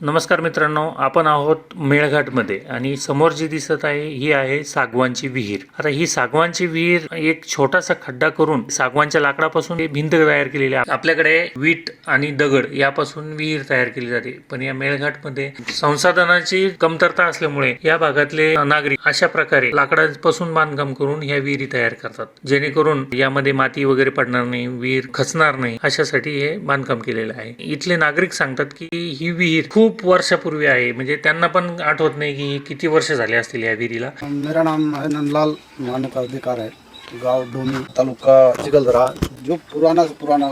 नमस्कार मित्रांनो आपण आहोत मेळघाटमध्ये आणि समोर जी दिसत आहे ही आहे सागवानची विहीर. आता ही सागवानची विहीर एक छोटासा खड्डा करून सागवानच्या लाकडापासून भिंत तयार केलेली आहे. आपल्याकडे वीट आणि दगड यापासून विहीर तयार केली जाते. पण या मेळघाटमध्ये संसाधनाची कमतरता असल्यामुळे या भागातले नागरिक अशा प्रकारे लाकडापासून बांधकाम करून ह्या विहिरी तयार करतात. जेणेकरून यामध्ये माती वगैरे पडणार नाही विहीर खचणार नाही अशासाठी हे बांधकाम केलेलं आहे. इथले नागरिक सांगतात की ही विहीर खूप खूप वर्षापूर्वी आहे. म्हणजे त्यांना पण आठवत नाही की किती वर्ष झाले असतील या विहिरीला. मेरा नाम है नंदलाल मानो का अधिकार है. गांव डोमी तालुका चिखलदरा जो पुराना से पुराना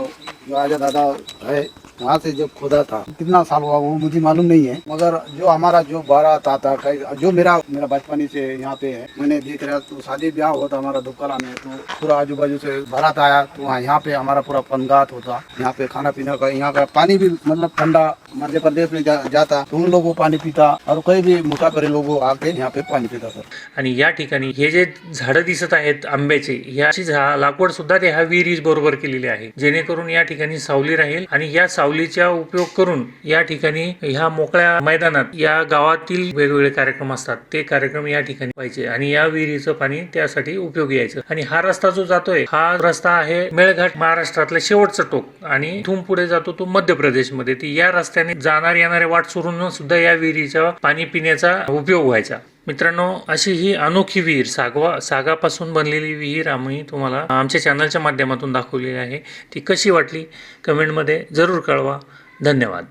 जो आजा दादा है वहाँ से जब खोदा था कितना साल हुआ वो मुझे मालूम नहीं है। मगर जो हमारा जो बारह था, था जो मेरा मेरा बचपन से यहाँ पे है मैंने देख रहा तो शादी ब्याह होता हमारा दुबकला में तो पूरा आजू बाजू से बारात आया तो वहाँ यहाँ पे हमारा पूरा पनगात होता। यहाँ पे खाना पीना का यहाँ का पानी भी मतलब ठंडा मध्य प्रदेश में जा, जाता तो उन लोगों पानी पीता और कोई भी मुसाफिर लोगों आके यहाँ पे पानी पीता सर आणि या ठिकाणी हे जे झाडं दिसत आहेत आंब्याचे याची झा लागवड सुद्धा ते ह्या विहिरी बरोबर केलेली आहे जेणेकरून या ठिकाणी सावली राहील आणि या सावलीचा उपयोग करून या ठिकाणी ह्या मोकळ्या मैदानात या गावातील वेगवेगळे कार्यक्रम असतात. ते कार्यक्रम या ठिकाणी पाहिजे आणि या विहिरीचं पाणी त्यासाठी उपयोगी यायचं. आणि हा रस्ता जो जातोय हा रस्ता आहे मेळघाट महाराष्ट्रातलं शेवटचं टोक आणि इथून पुढे जातो तो मध्य प्रदेशमध्ये ती या रस्त्याने जाणार येणारे वाट सोडून सुद्धा या विहिरीच्या पाणी पिण्याचा उपयोग व्हायचा. मित्रांनो अशी ही अनोखी विहीर सागवा सागापासून बनलेली विहीर आम्ही तुम्हाला आमच्या चॅनलच्या माध्यमातून दाखवलेली आहे. ती कशी वाटली? कमेंटमध्ये जरूर कळवा. धन्यवाद.